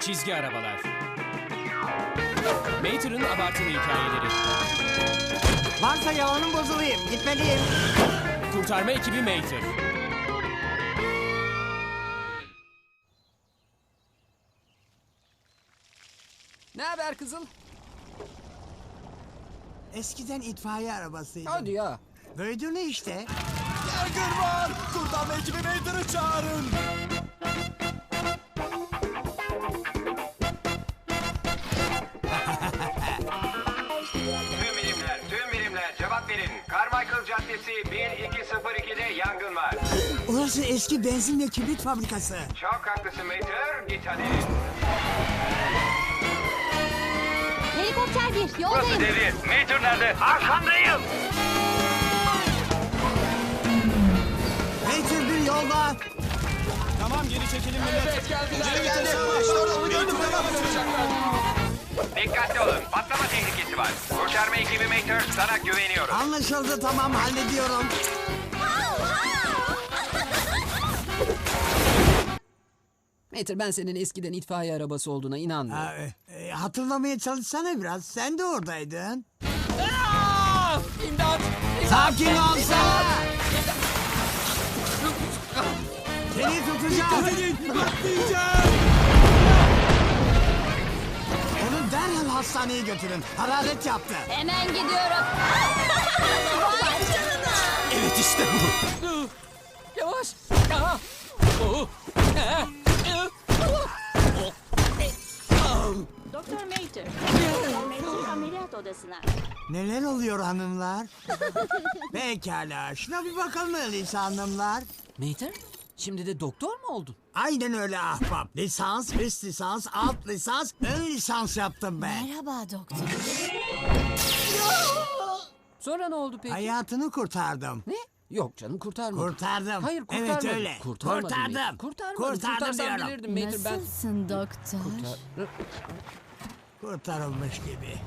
Çizgi arabalar. Mater'ın abartılı hikayeleri. Varsa yalanım bozulayım. Gitmeliyim. Kurtarma ekibi Mater. Ne haber kızım? Eskiden itfaiye arabasıydı. Hadi ya. Duydun işte. Yangın var. Kurtarma ekibi Vader'ı çağırın. Verin. Carmichael Caddesi 1202'de yangın var. Orası eski benzin ve kibrit fabrikası. Çok haklısın Mater. Git hadi. Helikopter bir, yoldayım. devir. Mater nerede? Arkandayım. Mater bir yolda. Tamam geri çekilin millet. Evet geldiler. Geri geldi. İşte orada onu gördüm. Dikkatli olun. Patlama tehlikesi var. Kurtarma ekibi Mater sana güveniyorum. Anlaşıldı tamam hallediyorum. Metin ben senin eskiden itfaiye arabası olduğuna inanmıyorum. Ha, e, e, hatırlamaya çalışsana biraz. Sen de oradaydın. Aa! İmdat! Sakin olsana. Seni tutacağım. Onu hastaneye götürün. Hararet yaptı. Hemen gidiyorum. Vay canına. Evet işte bu. Yavaş! Aa! Oo! Aa! Doktor Mater. Doktor ameliyat odasına. Neler oluyor hanımlar? Pekala. Şuna bir bakalım öyleyse hanımlar. Metin, şimdi de doktor mu oldun? Aynen öyle ahbap. Lisans, üst lisans, alt lisans, ön lisans yaptım ben. Merhaba doktor. Sonra ne oldu peki? Hayatını kurtardım. Ne? Yok canım kurtarmadım. Kurtardım. Hayır kurtarmadım. Evet öyle. Kurtarmadım. Kurtardım. Kurtarmadım. Kurtardım Kurtarsam diyorum. bilirdim Metin ben. Nasılsın doktor? Kurtarılmış gibi.